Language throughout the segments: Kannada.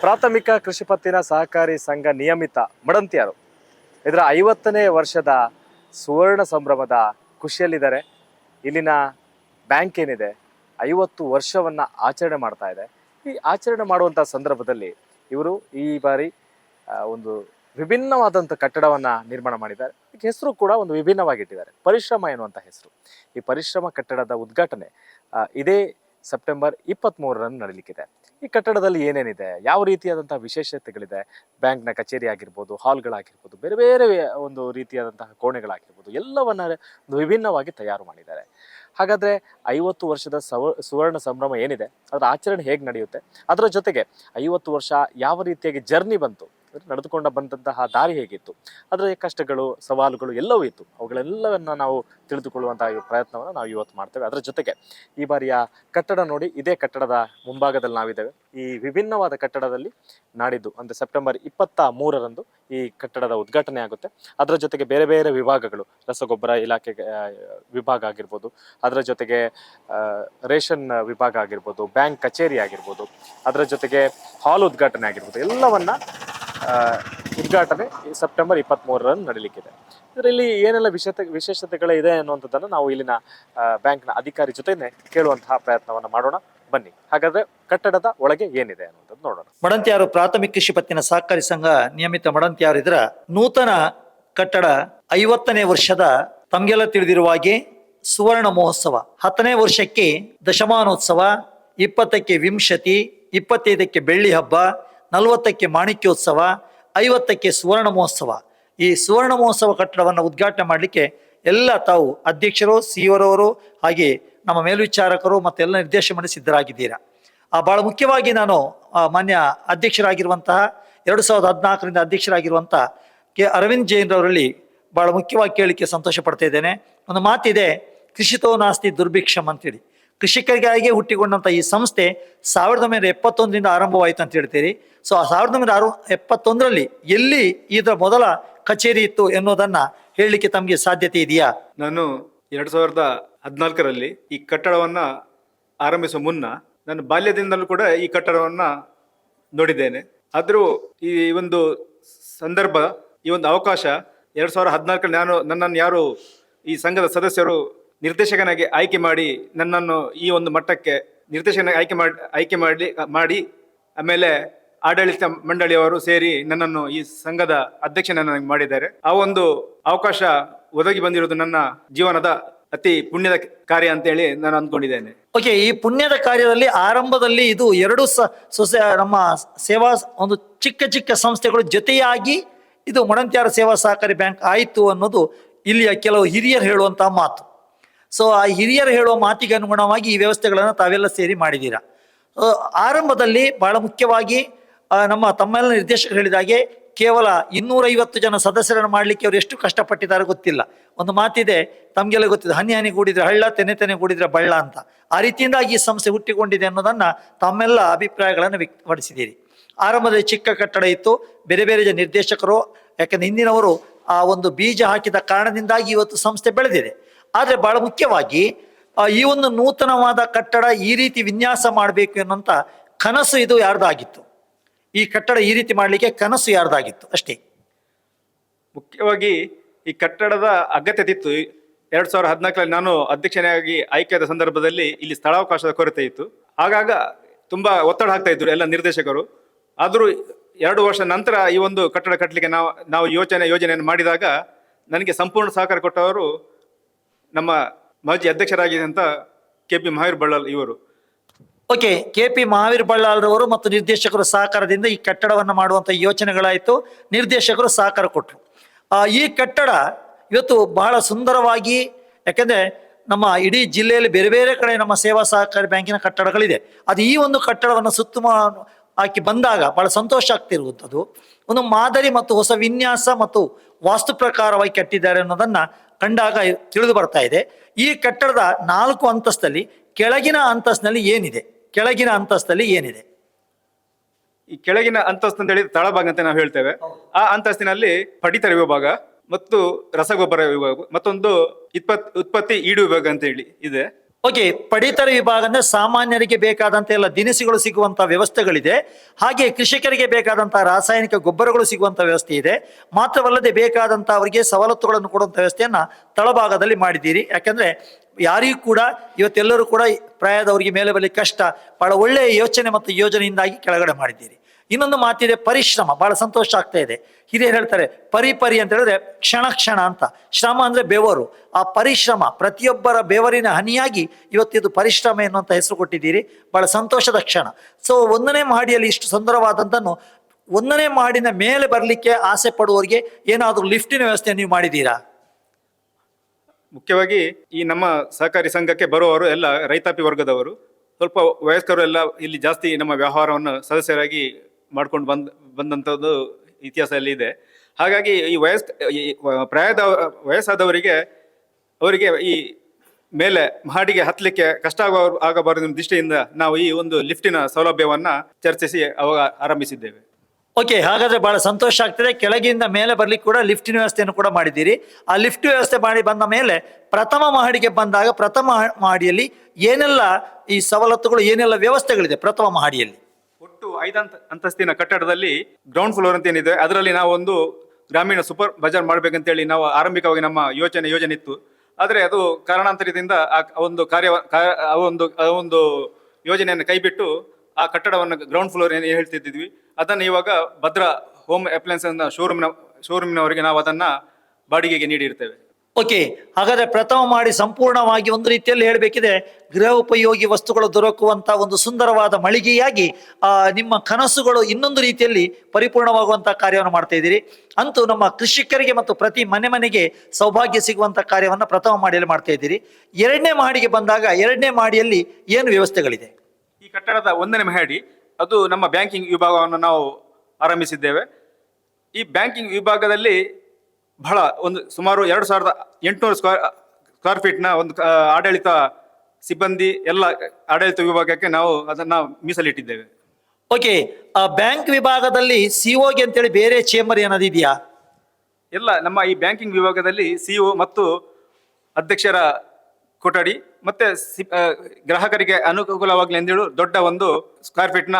ಪ್ರಾಥಮಿಕ ಕೃಷಿ ಪತ್ತಿನ ಸಹಕಾರಿ ಸಂಘ ನಿಯಮಿತ ಮಡಂತಿಯರು. ಇದರ ಐವತ್ತನೇ ವರ್ಷದ ಸುವರ್ಣ ಸಂಭ್ರಮದ ಖುಷಿಯಲ್ಲಿದ್ದಾರೆ. ಇಲ್ಲಿನ ಬ್ಯಾಂಕ್ ಏನಿದೆ, ಐವತ್ತು ವರ್ಷವನ್ನ ಆಚರಣೆ ಮಾಡ್ತಾ ಇದೆ. ಈ ಆಚರಣೆ ಮಾಡುವಂಥ ಸಂದರ್ಭದಲ್ಲಿ ಇವರು ಈ ಬಾರಿ ಒಂದು ವಿಭಿನ್ನವಾದಂಥ ಕಟ್ಟಡವನ್ನ ನಿರ್ಮಾಣ ಮಾಡಿದ್ದಾರೆ. ಹೆಸರು ಕೂಡ ಒಂದು ವಿಭಿನ್ನವಾಗಿಟ್ಟಿದ್ದಾರೆ. ಪರಿಶ್ರಮ ಎನ್ನುವಂಥ ಹೆಸರು. ಈ ಪರಿಶ್ರಮ ಕಟ್ಟಡದ ಉದ್ಘಾಟನೆ ಇದೇ ಸೆಪ್ಟೆಂಬರ್ ಇಪ್ಪತ್ತ್ಮೂರರಂದು ನಡೀಲಿಕ್ಕಿದೆ. ಈ ಕಟ್ಟಡದಲ್ಲಿ ಏನೇನಿದೆ? ಯಾವ ರೀತಿಯಾದಂತಹ ವಿಶೇಷತೆಗಳಿದೆ? ಬ್ಯಾಂಕ್ನ ಕಚೇರಿ ಆಗಿರ್ಬೋದು, ಹಾಲ್ಗಳಾಗಿರ್ಬೋದು, ಬೇರೆ ಬೇರೆ ಒಂದು ರೀತಿಯಾದಂತಹ ಕೋಣೆಗಳಾಗಿರ್ಬೋದು, ಎಲ್ಲವನ್ನ ವಿಭಿನ್ನವಾಗಿ ತಯಾರು ಮಾಡಿದ್ದಾರೆ. ಹಾಗಾದ್ರೆ ಐವತ್ತು ವರ್ಷದ ಸವ, ಸುವರ್ಣ ಸಂಭ್ರಮ ಏನಿದೆ? ಅದರ ಆಚರಣೆ ಹೇಗೆ ನಡೆಯುತ್ತೆ? ಅದರ ಜೊತೆಗೆ ಐವತ್ತು ವರ್ಷ ಯಾವ ರೀತಿಯಾಗಿ ಜರ್ನಿ ಬಂತು? ನಡೆದುಕೊಂಡು ನಡೆದುಕೊಂಡ ಬಂದಂತಹ ದಾರಿ ಹೇಗಿತ್ತು? ಅದರ ಕಷ್ಟಗಳು, ಸವಾಲುಗಳು ಎಲ್ಲವೂ ಇತ್ತು. ಅವುಗಳೆಲ್ಲವನ್ನು ನಾವು ತಿಳಿದುಕೊಳ್ಳುವಂತಹ ಪ್ರಯತ್ನವನ್ನು ನಾವು ಇವತ್ತು ಮಾಡ್ತೇವೆ. ಅದರ ಜೊತೆಗೆ ಈ ಬಾರಿಯ ಕಟ್ಟಡ ನೋಡಿ, ಇದೇ ಕಟ್ಟಡದ ಮುಂಭಾಗದಲ್ಲಿ ನಾವಿದ್ದೇವೆ. ಈ ವಿಭಿನ್ನವಾದ ಕಟ್ಟಡದಲ್ಲಿ ನಾಡಿದ್ದು, ಅಂದರೆ ಸೆಪ್ಟೆಂಬರ್ ಇಪ್ಪತ್ತ ಮೂರರಂದು ಈ ಕಟ್ಟಡದ ಉದ್ಘಾಟನೆ ಆಗುತ್ತೆ. ಅದರ ಜೊತೆಗೆ ಬೇರೆ ಬೇರೆ ವಿಭಾಗಗಳು, ರಸಗೊಬ್ಬರ ಇಲಾಖೆ ವಿಭಾಗ ಆಗಿರ್ಬೋದು, ಅದರ ಜೊತೆಗೆ ರೇಷನ್ ವಿಭಾಗ ಆಗಿರ್ಬೋದು, ಬ್ಯಾಂಕ್ ಕಚೇರಿ ಆಗಿರ್ಬೋದು, ಅದರ ಜೊತೆಗೆ ಹಾಲ್ ಉದ್ಘಾಟನೆ ಆಗಿರ್ಬೋದು, ಎಲ್ಲವನ್ನ ಉದ್ಘಾಟನೆ ಸೆಪ್ಟೆಂಬರ್ ಇಪ್ಪತ್ತ್ ಮೂರರಂದು ನಡೀಲಿಕ್ಕಿದೆ. ಇದರಲ್ಲಿ ಏನೆಲ್ಲ ವಿಶೇಷತೆ ವಿಶೇಷತೆಗಳಿದೆ ಅನ್ನುವಂಥದ್ದನ್ನು ನಾವು ಇಲ್ಲಿನ ಬ್ಯಾಂಕ್ನ ಅಧಿಕಾರಿ ಜೊತೆನೆ ಕೇಳುವಂತಹ ಪ್ರಯತ್ನವನ್ನು ಮಾಡೋಣ. ಬನ್ನಿ. ಹಾಗಾದ್ರೆ ಕಟ್ಟಡದ ಒಳಗೆ ಏನಿದೆ ಅನ್ನುವಂಥದ್ದು ನೋಡೋಣ. ಮಡಂತ್ಯಾರು ಪ್ರಾಥಮಿಕ ಕೃಷಿ ಪತ್ತಿನ ಸಹಕಾರಿ ಸಂಘ ನಿಯಮಿತ ಮಡಂತ್ಯಾರು ಇದರ ನೂತನ ಕಟ್ಟಡ ಐವತ್ತನೇ ವರ್ಷದ ತಮಗೆಲ್ಲ ತಿಳಿದಿರುವ ಹಾಗೆ ಸುವರ್ಣ ಮಹೋತ್ಸವ. ಹತ್ತನೇ ವರ್ಷಕ್ಕೆ ದಶಮಾನೋತ್ಸವ, ಇಪ್ಪತ್ತಕ್ಕೆ ವಿಂಶತಿ, ಇಪ್ಪತ್ತೈದಕ್ಕೆ ಬೆಳ್ಳಿ ಹಬ್ಬ, ನಲವತ್ತಕ್ಕೆ ಮಾಣಿಕ್ಯೋತ್ಸವ ಐವತ್ತಕ್ಕೆ ಸುವರ್ಣ ಮಹೋತ್ಸವ. ಈ ಸುವರ್ಣ ಮಹೋತ್ಸವ ಕಟ್ಟಡವನ್ನು ಉದ್ಘಾಟನೆ ಮಾಡಲಿಕ್ಕೆ ಎಲ್ಲ ತಾವು ಅಧ್ಯಕ್ಷರು ಸಿಇಒರವರು ಹಾಗೆ ನಮ್ಮ ಮೇಲ್ವಿಚಾರಕರು ಮತ್ತೆಲ್ಲ ನಿರ್ದೇಶನ ಮಾಡಿ ಸಿದ್ಧರಾಗಿದ್ದೀರಾ. ಆ, ಬಹಳ ಮುಖ್ಯವಾಗಿ ನಾನು ಮಾನ್ಯ ಅಧ್ಯಕ್ಷರಾಗಿರುವಂತಹ ಎರಡು ಸಾವಿರದ ಹದಿನಾಲ್ಕರಿಂದ ಅಧ್ಯಕ್ಷರಾಗಿರುವಂತಹ ಕೆ ಅರವಿಂದ್ ಜೈನ್ರವರಲ್ಲಿ ಬಹಳ ಮುಖ್ಯವಾಗಿ ಕೇಳಲಿಕ್ಕೆ ಸಂತೋಷ ಪಡ್ತಾ ಇದ್ದೇನೆ. ಒಂದು ಮಾತಿದೆ ಕೃಷಿತೋ ನಾಸ್ತಿ ದುರ್ಭಿಕ್ಷಮ್ ಅಂತೇಳಿ. ಕೃಷಿಕರಿಗಾಗಿ ಹುಟ್ಟಿಕೊಂಡಂಥ ಈ ಸಂಸ್ಥೆ ಸಾವಿರದ ಒಂಬೈನೂರ ಎಪ್ಪತ್ತೊಂದರಿಂದ ಆರಂಭವಾಯಿತು ಅಂತ ಹೇಳ್ತೀರಿ. ಸೊ ಆ ಸಾವಿರದ ಒಂಬೈನೂರ ಆರು, ಎಪ್ಪತ್ತೊಂದರಲ್ಲಿ ಎಲ್ಲಿ ಇದರ ಮೊದಲ ಕಚೇರಿ ಇತ್ತು ಎನ್ನುವುದನ್ನು ಹೇಳಲಿಕ್ಕೆ ತಮಗೆ ಸಾಧ್ಯತೆ ಇದೆಯಾ? ನಾನು ಎರಡು ಸಾವಿರದ ಹದಿನಾಲ್ಕರಲ್ಲಿ ಈ ಕಟ್ಟಡವನ್ನು ಆರಂಭಿಸುವ ಮುನ್ನ ನಾನು ಬಾಲ್ಯದಿಂದಲೂ ಕೂಡ ಈ ಕಟ್ಟಡವನ್ನು ನೋಡಿದ್ದೇನೆ. ಆದರೂ ಈ ಒಂದು ಸಂದರ್ಭ, ಈ ಒಂದು ಅವಕಾಶ ಎರಡು ಸಾವಿರದ ಹದಿನಾಲ್ಕರಲ್ಲಿ ನಾನು ನನ್ನನ್ನು ಯಾರು ಈ ಸಂಘದ ಸದಸ್ಯರು ನಿರ್ದೇಶಕನಾಗಿ ಆಯ್ಕೆ ಮಾಡಿ ನನ್ನನ್ನು ಈ ಒಂದು ಮಟ್ಟಕ್ಕೆ ನಿರ್ದೇಶಕನಾಗಿ ಆಯ್ಕೆ ಮಾಡಿ ಆಯ್ಕೆ ಮಾಡಿ ಮಾಡಿ, ಆಮೇಲೆ ಆಡಳಿತ ಮಂಡಳಿಯವರು ಸೇರಿ ನನ್ನನ್ನು ಈ ಸಂಘದ ಅಧ್ಯಕ್ಷನನ್ನಾಗಿ ಮಾಡಿದ್ದಾರೆ. ಆ ಒಂದು ಅವಕಾಶ ಒದಗಿ ಬಂದಿರುವುದು ನನ್ನ ಜೀವನದ ಅತಿ ಪುಣ್ಯದ ಕಾರ್ಯ ಅಂತ ಹೇಳಿ ನಾನು ಅಂದ್ಕೊಂಡಿದ್ದೇನೆ. ಓಕೆ ಈ ಪುಣ್ಯದ ಕಾರ್ಯದಲ್ಲಿ ಆರಂಭದಲ್ಲಿ ಇದು ಎರಡು ಸೊಸೆ, ನಮ್ಮ ಸೇವಾ ಒಂದು ಚಿಕ್ಕ ಚಿಕ್ಕ ಸಂಸ್ಥೆಗಳು ಜೊತೆಯಾಗಿ ಇದು ಮೊಣಂತ್ಯಾರ ಸೇವಾ ಸಹಕಾರಿ ಬ್ಯಾಂಕ್ ಆಯಿತು ಅನ್ನೋದು ಇಲ್ಲಿಯ ಕೆಲವು ಹಿರಿಯರು ಹೇಳುವಂತಹ ಮಾತು. ಸೊ ಆ ಹಿರಿಯರು ಹೇಳುವ ಮಾತಿಗೆ ಅನುಗುಣವಾಗಿ ಈ ವ್ಯವಸ್ಥೆಗಳನ್ನು ತಾವೆಲ್ಲ ಸೇರಿ ಮಾಡಿದ್ದೀರಾ. ಆರಂಭದಲ್ಲಿ ಬಹಳ ಮುಖ್ಯವಾಗಿ ನಮ್ಮ ತಮ್ಮೆಲ್ಲ ನಿರ್ದೇಶಕರು ಹೇಳಿದ ಹಾಗೆ ಕೇವಲ ಇನ್ನೂರೈವತ್ತು ಜನ ಸದಸ್ಯರನ್ನು ಮಾಡಲಿಕ್ಕೆ ಅವರು ಎಷ್ಟು ಕಷ್ಟಪಟ್ಟಿದ್ದಾರೆ ಗೊತ್ತಿಲ್ಲ. ಒಂದು ಮಾತಿದೆ, ತಮಗೆಲ್ಲ ಗೊತ್ತಿದೆ, ಹನಿ ಹನಿ ಕೂಡಿದ್ರೆ ಹಳ್ಳ, ತೆನೆ ತೆನೆ ಕೂಡಿದ್ರೆ ಬಳ್ಳ ಅಂತ. ಆ ರೀತಿಯಿಂದಾಗಿ ಈ ಸಂಸ್ಥೆ ಹುಟ್ಟಿಕೊಂಡಿದೆ ಅನ್ನೋದನ್ನು ತಮ್ಮೆಲ್ಲ ಅಭಿಪ್ರಾಯಗಳನ್ನು ವ್ಯಕ್ತಪಡಿಸಿದ್ದೀರಿ. ಆರಂಭದಲ್ಲಿ ಚಿಕ್ಕ ಕಟ್ಟಡ ಇತ್ತು, ಬೇರೆ ಬೇರೆ ನಿರ್ದೇಶಕರು, ಯಾಕಂದ್ರೆ ಹಿಂದಿನವರು ಆ ಒಂದು ಬೀಜ ಹಾಕಿದ ಕಾರಣದಿಂದಾಗಿ ಇವತ್ತು ಸಂಸ್ಥೆ ಬೆಳೆದಿದೆ. ಆದರೆ ಬಹಳ ಮುಖ್ಯವಾಗಿ ಈ ಒಂದು ನೂತನವಾದ ಕಟ್ಟಡ ಈ ರೀತಿ ವಿನ್ಯಾಸ ಮಾಡಬೇಕು ಎನ್ನುವಂತ ಕನಸು ಇದು ಯಾರ್ದಾಗಿತ್ತು? ಈ ಕಟ್ಟಡ ಈ ರೀತಿ ಮಾಡಲಿಕ್ಕೆ ಕನಸು ಯಾರ್ದಾಗಿತ್ತು? ಅಷ್ಟೇ. ಮುಖ್ಯವಾಗಿ ಈ ಕಟ್ಟಡದ ಅಗತ್ಯತೆ ಇತ್ತು. ಎರಡ್ ಸಾವಿರದ ಹದಿನಾಲ್ಕರಲ್ಲಿ ನಾನು ಅಧ್ಯಕ್ಷನಾಗಿ ಆಯ್ಕೆಯಾದ ಸಂದರ್ಭದಲ್ಲಿ ಇಲ್ಲಿ ಸ್ಥಳಾವಕಾಶದ ಕೊರತೆ ಇತ್ತು. ಆಗಾಗ ತುಂಬಾ ಒತ್ತಡ ಹಾಕ್ತಾ ಇದ್ರು ಎಲ್ಲ ನಿರ್ದೇಶಕರು. ಆದರೂ ಎರಡು ವರ್ಷ ನಂತರ ಈ ಒಂದು ಕಟ್ಟಡ ಕಟ್ಟಲಿಕ್ಕೆ ನಾವು ನಾವು ಯೋಚನೆ, ಯೋಜನೆಯನ್ನು ಮಾಡಿದಾಗ ನನಗೆ ಸಂಪೂರ್ಣ ಸಹಕಾರ ಕೊಟ್ಟವರು ನಮ್ಮ ಮಾಜಿ ಅಧ್ಯಕ್ಷರಾಗಿದ್ದಂಥ ಕೆ ಪಿ ಮಹಾವೀರ್ ಬಳ್ಳಾಲ್ ಇವರು. ಓಕೆ, ಕೆ ಪಿ ಮಹಾವೀರ್ ಬಳ್ಳಾಲ್ರವರು ಮತ್ತು ನಿರ್ದೇಶಕರು ಸಹಕಾರದಿಂದ ಈ ಕಟ್ಟಡವನ್ನು ಮಾಡುವಂಥ ಯೋಚನೆಗಳಾಯಿತು. ನಿರ್ದೇಶಕರು ಸಹಕಾರ ಕೊಟ್ಟರು ಈ ಕಟ್ಟಡ ಇವತ್ತು ಬಹಳ ಸುಂದರವಾಗಿ, ಯಾಕೆಂದ್ರೆ ನಮ್ಮ ಇಡೀ ಜಿಲ್ಲೆಯಲ್ಲಿ ಬೇರೆ ಬೇರೆ ಕಡೆ ನಮ್ಮ ಸೇವಾ ಸಹಕಾರಿ ಬ್ಯಾಂಕಿನ ಕಟ್ಟಡಗಳಿದೆ. ಅದು ಈ ಒಂದು ಕಟ್ಟಡವನ್ನು ಸುತ್ತಮ ಹಾಕಿ ಬಂದಾಗ ಬಹಳ ಸಂತೋಷ ಆಗ್ತಿರುವಂಥದ್ದು. ಒಂದು ಮಾದರಿ ಮತ್ತು ಹೊಸ ವಿನ್ಯಾಸ ಮತ್ತು ವಾಸ್ತು ಪ್ರಕಾರವಾಗಿ ಕಟ್ಟಿದ್ದಾರೆ ಅನ್ನೋದನ್ನ ಕಂಡಾಗ ತಿಳಿದು ಬರ್ತಾ ಇದೆ ಈ ಕಟ್ಟಡದ ನಾಲ್ಕು ಅಂತಸ್ತಲ್ಲಿ ಕೆಳಗಿನ ಅಂತಸ್ತಿನಲ್ಲಿ ಏನಿದೆ? ಕೆಳಗಿನ ಅಂತಸ್ತಲ್ಲಿ ಏನಿದೆ? ಈ ಕೆಳಗಿನ ಅಂತಸ್ತು ಅಂತ ಹೇಳಿ ತಳಭಾಗ ಅಂತ ನಾವು ಹೇಳ್ತೇವೆ. ಆ ಅಂತಸ್ತಿನಲ್ಲಿ ಪಡಿತರ ವಿಭಾಗ ಮತ್ತು ರಸಗೊಬ್ಬರ ವಿಭಾಗ ಮತ್ತೊಂದು ಇಪ್ಪತ್ ಉತ್ಪತ್ತಿ ಈಡು ವಿಭಾಗ ಅಂತ ಹೇಳಿ ಇದೆ. ಓಕೆ, ಪಡಿತರ ವಿಭಾಗ ಅಂದ್ರೆ ಸಾಮಾನ್ಯರಿಗೆ ಬೇಕಾದಂತ ಎಲ್ಲ ದಿನಸಿಗಳು ಸಿಗುವಂತ ವ್ಯವಸ್ಥೆಗಳಿದೆ. ಹಾಗೆ ಕೃಷಿಕರಿಗೆ ಬೇಕಾದಂತಹ ರಾಸಾಯನಿಕ ಗೊಬ್ಬರಗಳು ಸಿಗುವಂತ ವ್ಯವಸ್ಥೆ ಇದೆ. ಮಾತ್ರವಲ್ಲದೆ ಬೇಕಾದಂತ ಅವರಿಗೆ ಸವಲತ್ತುಗಳನ್ನು ಕೊಡುವಂತ ವ್ಯವಸ್ಥೆಯನ್ನ ತಳಭಾಗದಲ್ಲಿ ಮಾಡಿದ್ದೀರಿ. ಯಾಕಂದ್ರೆ ಯಾರಿಗೂ ಕೂಡ, ಇವತ್ತೆಲ್ಲರೂ ಕೂಡ ಪ್ರಾಯದವರಿಗೆ ಮೇಲೆ ಬರಲಿ ಕಷ್ಟ, ಬಹಳ ಒಳ್ಳೆಯ ಯೋಚನೆ ಮತ್ತು ಯೋಜನೆಯಿಂದಾಗಿ ಕೆಳಗಡೆ ಮಾಡಿದ್ದೀರಿ. ಇನ್ನೊಂದು ಮಾತಿದೆ, ಪರಿಶ್ರಮ. ಬಹಳ ಸಂತೋಷ ಆಗ್ತಾ ಇದೆ. ಹಿರಿಯರು ಹೇಳ್ತಾರೆ, ಪರಿ ಪರಿ ಅಂತ ಹೇಳಿದ್ರೆ ಕ್ಷಣ ಕ್ಷಣ ಅಂತ. ಶ್ರಮ ಅಂದ್ರೆ ಬೆವರು. ಆ ಪರಿಶ್ರಮ, ಪ್ರತಿಯೊಬ್ಬರ ಬೆವರಿನ ಹನಿಯಾಗಿ ಇವತ್ತಿದು ಪರಿಶ್ರಮ ಎನ್ನುವಂತ ಹೆಸರು ಕೊಟ್ಟಿದ್ದೀರಿ. ಬಹಳ ಸಂತೋಷದ ಕ್ಷಣ. ಸೊ ಒಂದನೇ ಮಹಡಿಯಲ್ಲಿ ಇಷ್ಟು ಸುಂದರವಾದಂತನ್ನು, ಒಂದನೇ ಮಾಡಿನ ಮೇಲೆ ಬರಲಿಕ್ಕೆ ಆಸೆ ಪಡುವವರಿಗೆ ಏನಾದರೂ ಲಿಫ್ಟಿನ ವ್ಯವಸ್ಥೆ ನೀವು ಮಾಡಿದ್ದೀರಾ? ಮುಖ್ಯವಾಗಿ ಈ ನಮ್ಮ ಸಹಕಾರಿ ಸಂಘಕ್ಕೆ ಬರುವವರು ಎಲ್ಲ ರೈತಾಪಿ ವರ್ಗದವರು, ಸ್ವಲ್ಪ ವಯಸ್ಕರು ಎಲ್ಲ ಇಲ್ಲಿ ಜಾಸ್ತಿ ನಮ್ಮ ವ್ಯವಹಾರವನ್ನು ಸದಸ್ಯರಾಗಿ ಮಾಡ್ಕೊಂಡು ಬಂದ್, ಬಂದಂಥದ್ದು ಇತಿಹಾಸದಲ್ಲಿ ಇದೆ. ಹಾಗಾಗಿ ಈ ವಯಸ್ ಪ್ರಾಯದ, ವಯಸ್ಸಾದವರಿಗೆ, ಅವರಿಗೆ ಈ ಮೇಲೆ ಮಹಡಿಗೆ ಹತ್ತಲಿಕ್ಕೆ ಕಷ್ಟ ಆಗುವ ಆಗಬಾರದು ದೃಷ್ಟಿಯಿಂದ ನಾವು ಈ ಒಂದು ಲಿಫ್ಟಿನ ಸೌಲಭ್ಯವನ್ನ ಚರ್ಚಿಸಿ ಅವಾಗ ಆರಂಭಿಸಿದ್ದೇವೆ. ಓಕೆ ಹಾಗಾದ್ರೆ ಬಹಳ ಸಂತೋಷ ಆಗ್ತದೆ. ಕೆಳಗಿಂದ ಮೇಲೆ ಬರ್ಲಿಕ್ಕೆ ಕೂಡ ಲಿಫ್ಟಿನ ವ್ಯವಸ್ಥೆಯನ್ನು ಕೂಡ ಮಾಡಿದ್ದೀರಿ. ಆ ಲಿಫ್ಟ್ ವ್ಯವಸ್ಥೆ ಮಾಡಿ ಬಂದ ಮೇಲೆ ಪ್ರಥಮ ಮಹಡಿಗೆ ಬಂದಾಗ ಪ್ರಥಮ ಮಹಡಿಯಲ್ಲಿ ಏನೆಲ್ಲ ಈ ಸವಲತ್ತುಗಳು, ಏನೆಲ್ಲ ವ್ಯವಸ್ಥೆಗಳಿದೆ ಪ್ರಥಮ ಮಹಡಿಯಲ್ಲಿ? ಐದಂತ ಅಂತಸ್ತಿನ ಕಟ್ಟಡದಲ್ಲಿ ಗ್ರೌಂಡ್ ಫ್ಲೋರ್ ಅಂತ ಏನಿದೆ, ಅದರಲ್ಲಿ ನಾವು ಒಂದು ಗ್ರಾಮೀಣ ಸೂಪರ್ ಬಜಾರ್ ಮಾಡ್ಬೇಕಂತೇಳಿ ನಾವು ಆರಂಭಿಕವಾಗಿ ನಮ್ಮ ಯೋಚನೆ ಯೋಜನೆ ಇತ್ತು ಆದರೆ ಅದು ಕಾರಣಾಂತರದಿಂದ ಆ ಒಂದು ಕಾರ್ಯ ಆ ಒಂದು ಆ ಒಂದು ಯೋಜನೆಯನ್ನು ಕೈಬಿಟ್ಟು ಆ ಕಟ್ಟಡವನ್ನು ಗ್ರೌಂಡ್ ಫ್ಲೋರ್ ಏನು ಹೇಳ್ತಿದ್ದೀವಿ ಅದನ್ನು ಇವಾಗ ಭದ್ರಾ ಹೋಮ್ ಅಪ್ಲಯನ್ಸ್ ಶೋರೂಮ್ನ ಶೋರೂಮ್ನವರಿಗೆ ನಾವು ಅದನ್ನು ಬಾಡಿಗೆಗೆ ನೀಡಿರ್ತೇವೆ. ಓಕೆ, ಹಾಗಾದ್ರೆ ಪ್ರಥಮ ಮಾಡಿ ಸಂಪೂರ್ಣವಾಗಿ ಒಂದು ರೀತಿಯಲ್ಲಿ ಹೇಳಬೇಕಿದೆ ಗೃಹ ಉಪಯೋಗಿ ವಸ್ತುಗಳು ದೊರಕುವಂತ ಒಂದು ಸುಂದರವಾದ ಮಳಿಗೆಯಾಗಿ ನಿಮ್ಮ ಕನಸುಗಳು ಇನ್ನೊಂದು ರೀತಿಯಲ್ಲಿ ಪರಿಪೂರ್ಣವಾಗುವಂತ ಕಾರ್ಯವನ್ನು ಮಾಡ್ತಾ ಇದ್ದೀರಿ. ಅಂತೂ ನಮ್ಮ ಕೃಷಿಕರಿಗೆ ಮತ್ತು ಪ್ರತಿ ಮನೆ ಮನೆಗೆ ಸೌಭಾಗ್ಯ ಸಿಗುವಂತ ಕಾರ್ಯವನ್ನು ಪ್ರಥಮ ಮಾಡಿಯಲ್ಲಿ ಮಾಡ್ತಾ ಇದ್ದೀರಿ. ಎರಡನೇ ಮಹಡಿಗೆ ಬಂದಾಗ ಎರಡನೇ ಮಾಡಿಯಲ್ಲಿ ಏನು ವ್ಯವಸ್ಥೆಗಳಿದೆ? ಈ ಕಟ್ಟಡದ ಒಂದನೇ ಮಹಡಿ, ಅದು ನಮ್ಮ ಬ್ಯಾಂಕಿಂಗ್ ವಿಭಾಗವನ್ನು ನಾವು ಆರಂಭಿಸಿದ್ದೇವೆ. ಈ ಬ್ಯಾಂಕಿಂಗ್ ವಿಭಾಗದಲ್ಲಿ ಬಹಳ ಒಂದು ಸುಮಾರು ಎರಡು ಸಾವಿರದ ಎಂಟುನೂರು ಸ್ಕ್ವೇರ್ ಸ್ಕ್ವೇರ್ ಫೀಟ್ನ ಒಂದು ಆಡಳಿತ ಸಿಬ್ಬಂದಿ ಎಲ್ಲ ಆಡಳಿತ ವಿಭಾಗಕ್ಕೆ ನಾವು ಅದನ್ನ ಮೀಸಲಿಟ್ಟಿದ್ದೇವೆ. ಓಕೆ ಆ ಬ್ಯಾಂಕ್ ವಿಭಾಗದಲ್ಲಿ ಸಿಒಗೆ ಅಂತೇಳಿ ಬೇರೆ ಚೇಂಬರ್ ಏನಾದ್ರು ಇದೆಯಾ? ಎಲ್ಲ ನಮ್ಮ ಈ ಬ್ಯಾಂಕಿಂಗ್ ವಿಭಾಗದಲ್ಲಿ ಸಿಒ ಮತ್ತು ಅಧ್ಯಕ್ಷರ ಕೊಠಡಿ ಮತ್ತೆ ಗ್ರಾಹಕರಿಗೆ ಅನುಕೂಲವಾಗಲಿ ಅಂತೇಳಿ ದೊಡ್ಡ ಒಂದು ಸ್ಕ್ವೇರ್ ಫೀಟ್ನ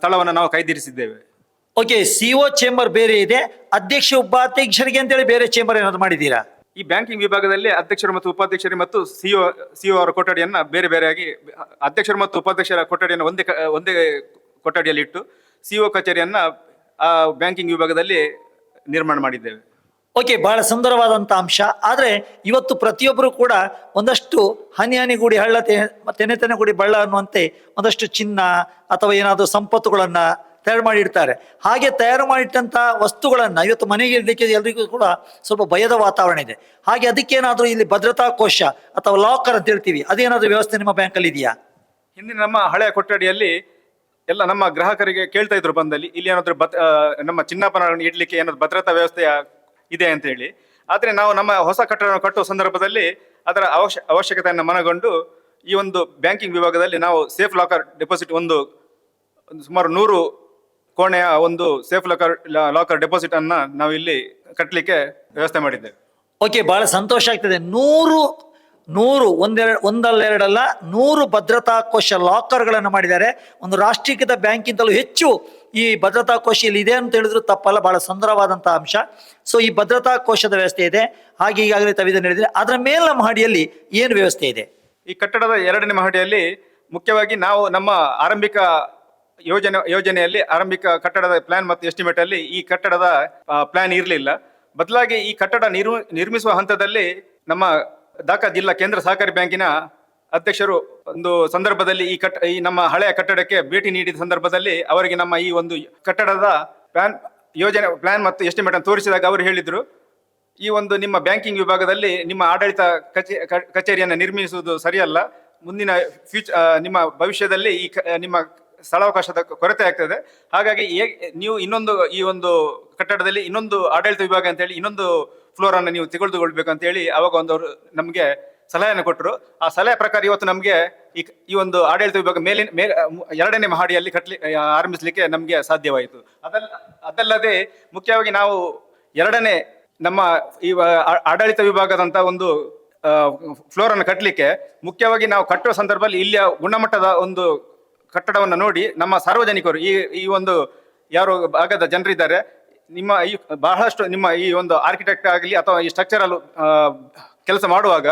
ಸ್ಥಳವನ್ನು ನಾವು ಕೈದಿರಿಸಿದ್ದೇವೆ. ಓಕೆ ಸಿಒ ಚೇಂಬರ್ ಬೇರೆ ಇದೆ. ಅಧ್ಯಕ್ಷ ಉಪಾಧ್ಯಕ್ಷರಿಗೆ ಅಂತೇಳಿ ಬೇರೆ ಚೇಂಬರ್ ಏನಾದ್ರು ಮಾಡಿದ್ದೀರಾ? ಈ ಬ್ಯಾಂಕಿಂಗ್ ವಿಭಾಗದಲ್ಲಿ ಅಧ್ಯಕ್ಷರು ಮತ್ತು ಉಪಾಧ್ಯಕ್ಷರು ಮತ್ತು ಸಿಒ ಸಿಒ ಅವರ ಕೊಠಡಿಯನ್ನ ಬೇರೆ ಬೇರೆಯಾಗಿ ಅಧ್ಯಕ್ಷರು ಮತ್ತು ಉಪಾಧ್ಯಕ್ಷರ ಕೊಠಡಿಯನ್ನು ಒಂದೇ ಕ- ಒಂದೇ ಕೊಠಡಿಯಲ್ಲಿ ಇಟ್ಟು ಸಿಒ ಕಚೇರಿಯನ್ನ ಆ ಬ್ಯಾಂಕಿಂಗ್ ವಿಭಾಗದಲ್ಲಿ ನಿರ್ಮಾಣ ಮಾಡಿದ್ದೇವೆ. ಓಕೆ ಬಹಳ ಸುಂದರವಾದಂಥ ಅಂಶ. ಆದರೆ ಇವತ್ತು ಪ್ರತಿಯೊಬ್ಬರು ಕೂಡ ಒಂದಷ್ಟು ಹನಿ ಹನಿಗೂಡಿ ಹಳ್ಳ ತೆನೆ ತೆನೆ ತೆನೆಗೂಡಿ ಬಳ್ಳ ಅನ್ನುವಂತೆ ಒಂದಷ್ಟು ಚಿನ್ನ ಅಥವಾ ಏನಾದರೂ ಸಂಪತ್ತುಗಳನ್ನ ತಯಾರು ಮಾಡಿ ಇಡ್ತಾರೆ ಹಾಗೆ ತಯಾರು ಮಾಡಿಟ್ಟಂಥ ವಸ್ತುಗಳನ್ನು ಇವತ್ತು ಮನೆಗೆ ಇರಲಿಕ್ಕೆ ಎಲ್ರಿಗೂ ಕೂಡ ಸ್ವಲ್ಪ ಭಯದ ವಾತಾವರಣ ಇದೆ. ಹಾಗೆ ಅದಕ್ಕೇನಾದರೂ ಇಲ್ಲಿ ಭದ್ರತಾ ಕೋಶ ಅಥವಾ ಲಾಕರ್ ಅಂತ ಹೇಳ್ತೀವಿ, ಅದೇನಾದರೂ ವ್ಯವಸ್ಥೆ ನಿಮ್ಮ ಬ್ಯಾಂಕಲ್ಲಿ ಇದೆಯಾ? ಹಿಂದಿನ ನಮ್ಮ ಹಳೆಯ ಕೊಠಡಿಯಲ್ಲಿ ಎಲ್ಲ ನಮ್ಮ ಗ್ರಾಹಕರಿಗೆ ಕೇಳ್ತಾ ಇದ್ರು ಬಂದಲ್ಲಿ, ಇಲ್ಲಿ ಏನಾದರೂ ಭದ್ ನಮ್ಮ ಚಿನ್ನಾಭರಣಗಳನ್ನು ಇಡ್ಲಿಕ್ಕೆ ಏನಾದ್ರು ಭದ್ರತಾ ವ್ಯವಸ್ಥೆ ಇದೆ ಅಂತ ಹೇಳಿ. ಆದರೆ ನಾವು ನಮ್ಮ ಹೊಸ ಕಟ್ಟಡ ಕಟ್ಟುವ ಸಂದರ್ಭದಲ್ಲಿ ಅದರ ಅವಶ್ಯ, ಅವಶ್ಯಕತೆಯನ್ನು ಮನಗೊಂಡು ಈ ಒಂದು ಬ್ಯಾಂಕಿಂಗ್ ವಿಭಾಗದಲ್ಲಿ ನಾವು ಸೇಫ್ ಲಾಕರ್ ಡೆಪಾಸಿಟ್ ಒಂದು ಸುಮಾರು ನೂರು ಕೋಣೆಯ ಒಂದು ಸೇಫ್ ಲಾಕರ್ ಲಾಕರ್ ಡೆಪಾಸಿಟ್ ಅನ್ನ ನಾವು ಇಲ್ಲಿ ಕಟ್ಟಲಿಕ್ಕೆ ವ್ಯವಸ್ಥೆ ಮಾಡಿದ್ದೇವೆ. ಓಕೆ ಬಹಳ ಸಂತೋಷ ಆಗ್ತದೆ. ನೂರು ನೂರು ಒಂದೆರಡು ಒಂದಲ್ಲ ಎರಡಲ್ಲ ನೂರು ಭದ್ರತಾ ಕೋಶ ಲಾಕರ್ಗಳನ್ನು ಮಾಡಿದ್ದಾರೆ. ಒಂದು ರಾಷ್ಟ್ರೀಕೃತ ಬ್ಯಾಂಕ್ಗಿಂತಲೂ ಹೆಚ್ಚು ಈ ಭದ್ರತಾ ಕೋಶ ಇಲ್ಲಿ ಇದೆ ಅಂತ ಹೇಳಿದ್ರು ತಪ್ಪಲ್ಲ ಬಹಳ ಸುಂದರವಾದಂಥ ಅಂಶ. ಸೊ ಈ ಭದ್ರತಾ ಕೋಶದ ವ್ಯವಸ್ಥೆ ಇದೆ. ಹಾಗೆ ಈಗಾಗಲೇ ತವಿದ ನಡೆದಿದೆ ಅದರ ಮೇಲಿನ ಮಹಡಿಯಲ್ಲಿ ಏನು ವ್ಯವಸ್ಥೆ ಇದೆ? ಈ ಕಟ್ಟಡದ ಎರಡನೇ ಮಹಡಿಯಲ್ಲಿ ಮುಖ್ಯವಾಗಿ ನಾವು ನಮ್ಮ ಆರಂಭಿಕ ಯೋಜನೆ, ಯೋಜನೆಯಲ್ಲಿ ಆರಂಭಿಕ ಕಟ್ಟಡದ ಪ್ಲಾನ್ ಮತ್ತು ಎಸ್ಟಿಮೇಟ್ ಅಲ್ಲಿ ಈ ಕಟ್ಟಡದ ಪ್ಲಾನ್ ಇರಲಿಲ್ಲ. ಬದಲಾಗಿ ಈ ಕಟ್ಟಡ ನಿರ್ಮ ನಿರ್ಮಿಸುವ ಹಂತದಲ್ಲಿ ನಮ್ಮ ದಾಖ ಜಿಲ್ಲಾ ಕೇಂದ್ರ ಸಹಕಾರಿ ಬ್ಯಾಂಕಿನ ಅಧ್ಯಕ್ಷರು ಒಂದು ಸಂದರ್ಭದಲ್ಲಿ ಈ ಕಟ್ಟ, ಈ ನಮ್ಮ ಹಳೆಯ ಕಟ್ಟಡಕ್ಕೆ ಭೇಟಿ ನೀಡಿದ ಸಂದರ್ಭದಲ್ಲಿ ಅವರಿಗೆ ನಮ್ಮ ಈ ಒಂದು ಕಟ್ಟಡದ ಪ್ಲಾನ್ ಯೋಜನೆ ಪ್ಲಾನ್ ಮತ್ತು ಎಸ್ಟಿಮೇಟ್ ಅನ್ನು ತೋರಿಸಿದಾಗ ಅವರು ಹೇಳಿದರು. ಈ ಒಂದು ನಿಮ್ಮ ಬ್ಯಾಂಕಿಂಗ್ ವಿಭಾಗದಲ್ಲಿ ನಿಮ್ಮ ಆಡಳಿತ ಕಚೇ ಕಚೇರಿಯನ್ನು ನಿರ್ಮಿಸುವುದು ಸರಿಯಲ್ಲ. ಮುಂದಿನ ಫ್ಯೂಚರ್ ನಿಮ್ಮ ಭವಿಷ್ಯದಲ್ಲಿ ಈ ನಿಮ್ಮ ಸ್ಥಳಾವಕಾಶದ ಕೊರತೆ ಆಗ್ತದೆ. ಹಾಗಾಗಿ ಹೇಗೆ, ನೀವು ಇನ್ನೊಂದು, ಈ ಒಂದು ಕಟ್ಟಡದಲ್ಲಿ ಇನ್ನೊಂದು ಆಡಳಿತ ವಿಭಾಗ ಅಂತ ಹೇಳಿ ಇನ್ನೊಂದು ಫ್ಲೋರ್ ಅನ್ನು ನೀವು ತೆಗೆದುಕೊಳ್ಬೇಕು ಅಂತ ಹೇಳಿ ಅವಾಗ ಒಂದು ಅವರು ನಮಗೆ ಸಲಹೆಯನ್ನು ಕೊಟ್ಟರು ಆ ಸಲಹೆ ಪ್ರಕಾರ ಇವತ್ತು ನಮಗೆ ಈ ಈ ಒಂದು ಆಡಳಿತ ವಿಭಾಗ ಮೇಲಿನ ಮೇಲೆ ಎರಡನೇ ಮಹಡಿಯಲ್ಲಿ ಕಟ್ಲಿ ಆರಂಭಿಸಲಿಕ್ಕೆ ನಮಗೆ ಸಾಧ್ಯವಾಯಿತು. ಅದಲ್ಲ ಅದಲ್ಲದೆ ಮುಖ್ಯವಾಗಿ ನಾವು ಎರಡನೇ ನಮ್ಮ ಈ ಆಡಳಿತ ವಿಭಾಗದಂಥ ಒಂದು ಫ್ಲೋರ್ ಅನ್ನು ಕಟ್ಟಲಿಕ್ಕೆ ಮುಖ್ಯವಾಗಿ ನಾವು ಕಟ್ಟುವ ಸಂದರ್ಭದಲ್ಲಿ ಇಲ್ಲಿಯ ಗುಣಮಟ್ಟದ ಒಂದು ಕಟ್ಟಡವನ್ನು ನೋಡಿ ನಮ್ಮ ಸಾರ್ವಜನಿಕರು, ಈ ಈ ಒಂದು ಯಾರು ಭಾಗದ ಜನರಿದ್ದಾರೆ, ನಿಮ್ಮ ಈ ಬಹಳಷ್ಟು ನಿಮ್ಮ ಈ ಒಂದು ಆರ್ಕಿಟೆಕ್ಟ್ ಆಗಲಿ ಅಥವಾ ಈ ಸ್ಟ್ರಕ್ಚರಲ್ ಕೆಲಸ ಮಾಡುವಾಗ